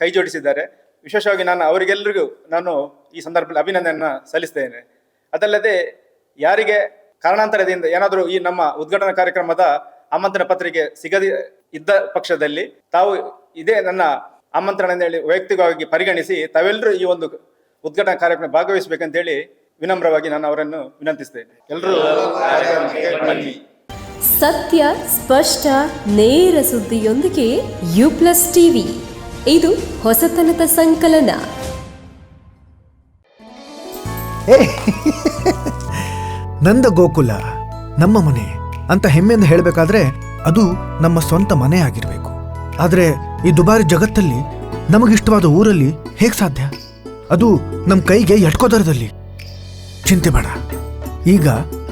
ಕೈ ಜೋಡಿಸಿದ್ದಾರೆ ವಿಶೇಷವಾಗಿ ನಾನು ಅವರಿಗೆಲ್ಲರಿಗೂ ನಾನು ಈ ಸಂದರ್ಭದಲ್ಲಿ ಅಭಿನಂದನೆಯನ್ನು ಸಲ್ಲಿಸ್ತೇನೆ. ಅದಲ್ಲದೆ ಯಾರಿಗೆ ಕಾರಣಾಂತರದಿಂದ ಏನಾದರೂ ಈ ನಮ್ಮ ಉದ್ಘಾಟನಾ ಕಾರ್ಯಕ್ರಮದ ಆಮಂತ್ರಣ ಪತ್ರಿಕೆ ಸಿಗದಿ ಇದ್ದ ಪಕ್ಷದಲ್ಲಿ ತಾವು ಇದೇ ನನ್ನ ಆಮಂತ್ರಣ ಅಂತ ಹೇಳಿ ವೈಯಕ್ತಿಕವಾಗಿ ಪರಿಗಣಿಸಿ ತಾವೆಲ್ಲರೂ ಈ ಒಂದು ಉದ್ಘಾಟನಾ ಕಾರ್ಯಕ್ರಮ ಭಾಗವಹಿಸಬೇಕಂತೇಳಿ ವಿನಮ್ರವಾಗಿ ನಾನು ಅವರನ್ನು ವಿನಂತಿಸ್ತೇನೆ. ಎಲ್ಲರೂ ಬನ್ನಿ. ಸತ್ಯ ಸ್ಪಷ್ಟ ನೇರ ಸುದ್ದಿಯೊಂದಿಗೆ ಯು ಪ್ಲಸ್ ಟಿವಿ. ಇದು ಹೊಸತನದ ಸಂಕಲನ. ನಂದ ಗೋಕುಲ, ನಮ್ಮ ಮನೆ ಅಂತ ಹೆಮ್ಮೆಯಿಂದ ಹೇಳಬೇಕಾದ್ರೆ ಅದು ನಮ್ಮ ಸ್ವಂತ ಮನೆ ಆಗಿರಬೇಕು. ಆದರೆ ಈ ದುಬಾರಿ ಜಗತ್ತಲ್ಲಿ ನಮಗಿಷ್ಟವಾದ ಊರಲ್ಲಿ ಹೇಗೆ ಸಾಧ್ಯ? ಅದು ನಮ್ಮ ಕೈಗೆ ಎಟ್ಕೋದರದಲ್ಲಿ ಚಿಂತೆ ಬೇಡ. ಈಗ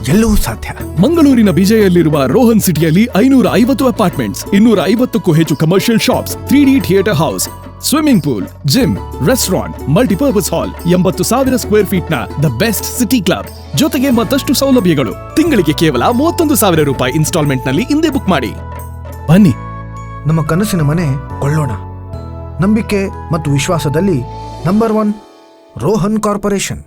ಎಲ್ಲವೂ ಸಾಧ್ಯ. ಮಂಗಳೂರಿನ ವಿಜಯಲ್ಲಿರುವ ರೋಹನ್ ಸಿಟಿಯಲ್ಲಿ ಐನೂರ ಐವತ್ತು ಅಪಾರ್ಟ್ಮೆಂಟ್ಸ್, ಇನ್ನೂರ ಐವತ್ತಕ್ಕೂ ಹೆಚ್ಚು commercial shops three D theatre house swimming pool gym restaurant multipurpose hall ಎಂಬತ್ತು ಸಾವಿರ ಸ್ಕ್ವೇರ್ ಫೀಟ್ನ ದ ಬೆಸ್ಟ್ ಸಿಟಿ ಕ್ಲಬ್ ಜೊತೆಗೆ ಮತ್ತಷ್ಟು ಸೌಲಭ್ಯಗಳು. ತಿಂಗಳಿಗೆ ಕೇವಲ ಮೂವತ್ತೊಂದು ಸಾವಿರ ರೂಪಾಯಿ ಇನ್ಸ್ಟಾಲ್ಮೆಂಟ್ನಲ್ಲಿ ಹಿಂದೆ ಬುಕ್ ಮಾಡಿ. ಬನ್ನಿ. ನಮ್ಮ ಕನಸಿನ ಮನೆ ಕೊಳ್ಳೋಣ. ನಂಬಿಕೆ ಮತ್ತು ವಿಶ್ವಾಸದಲ್ಲಿ ನಂಬರ್ ಒನ್ ರೋಹನ್ ಕಾರ್ಪೊರೇಷನ್.